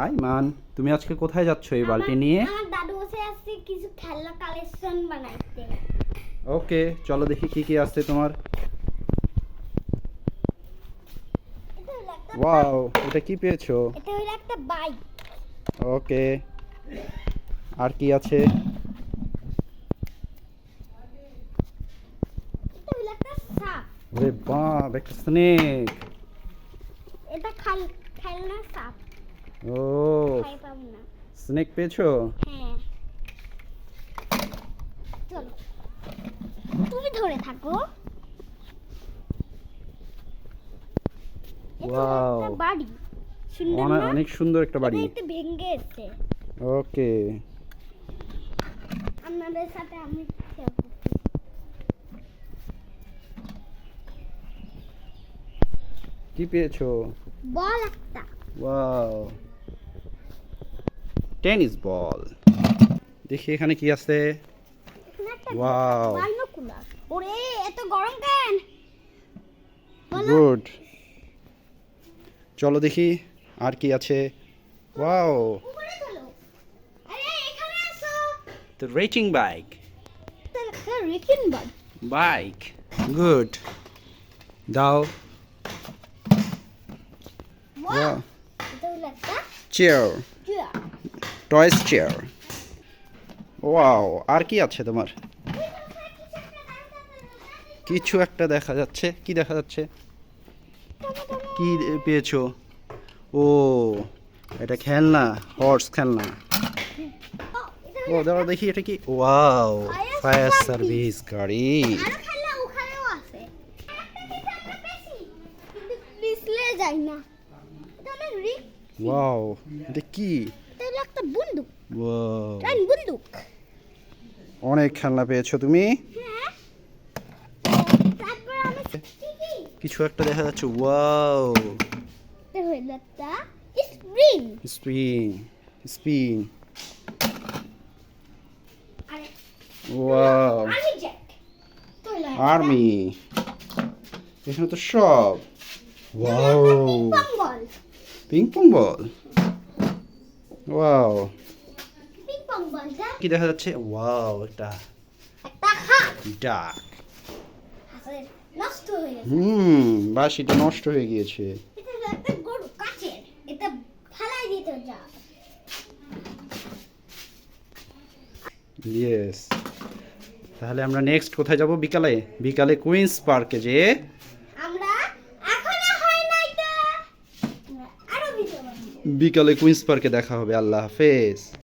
আইমান তুমি আজকে কোথায় যাচ্ছ এই বালতি নিয়ে? আমার দাদু বসে আসছে কিছু খেলনা কালেকশন বানাইতে। ওকে চলো দেখি কি কি আছে তোমার। ওয়াও এটা কি পেয়েছ? এটা হলো একটা বাইক ওকে আর কি আছে? ওরে বাপ একটা স্নেক এটা খেলনা সাপ। ও স্নেক পেয়েছ? হ্যাঁ। চলো। তুমি ধরে থাকো. একটা বাড়ি। সুন্দর অনেক সুন্দর একটা বাড়ি। এটা ভেঙে এসছে ওকে। আপনাদের সাথে আমি কি পেয়েছ? বল একটা। ওয়াও। Tennis ball. দেখি এখানে কি আছে। ওরে এত গরম কেন? গুড। চলো দেখি আর কি আছে। Wow. The rating bike bike good দাও। Chair toys chair. ওয়াও আর কি আছে তোমার? কিছু একটা দেখা যাচ্ছে। কি দেখা যাচ্ছে? কি পেয়েছ? ও এটা খেলনা হর্স খেলনা। ও দাঁড়াও দেখি এটা কি? ওয়াও ফায়ার সার্ভিস গাড়ি। ওয়াও এটা কি? বন্দুক। ট্রেন বন্দুক। অনেক খেলনা পেয়েছ তুমি। হ্যাঁ। কিছু একটা দেখা যাচ্ছে। Wow spring. Spin spin wow army এখানে তো সব। Wow ping ball ping pong ball wow কি দেখা যাচ্ছে? ওয়াও হাত। ডাক। হয়ে হুম বাসিটা নষ্ট হয়ে গিয়েছে। এটা এটা ইয়েস তাহলে আমরা নেক্সট কোথায় যাব? বিকালে। বিকালে কুইন্স পার্কে যে আমরা এখনও হয় না এটা আমরা আরও ভিডিও বানাবো বিকালে কুইন্স পার্কে দেখা হবে। আল্লাহ হাফেজ।